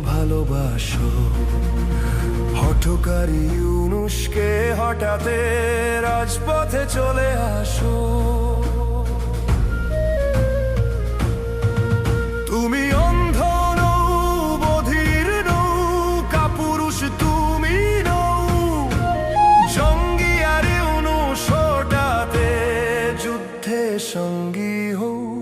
ভালোবাসো। হঠকারী ইউনুসকে হঠাতে রাজপথে চলে আসো। তুমি অন্ধ নৌ নৌ কাপুরুষ তুমি নৌ জঙ্গি আর অনুসটাতে যুদ্ধে সঙ্গী হও।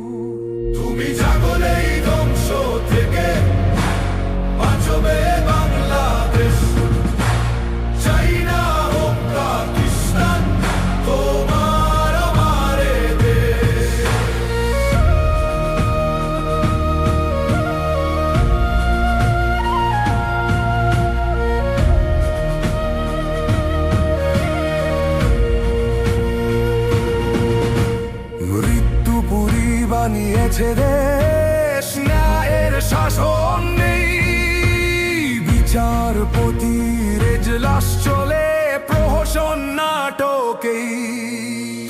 বানিয়েছে দেশ ন্যায়ের শাসন নেই। বিচারপতির এজলাস চলে, প্রহসন নাটকেই।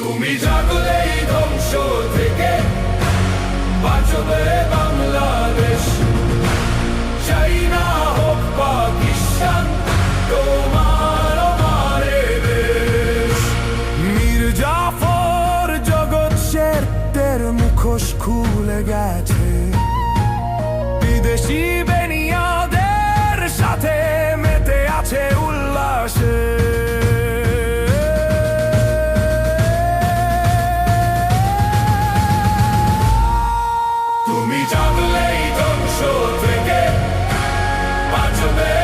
তুমি জাগলেই ধ্বংস থেকে, বাঁচবে মুখোশ খুলে গেছে। বিদেশি বেনিয়াদের সাথে মেতে আছে উল্লাসে। তুমি জানলেই ধ্বংস থেকে বাঁচবে।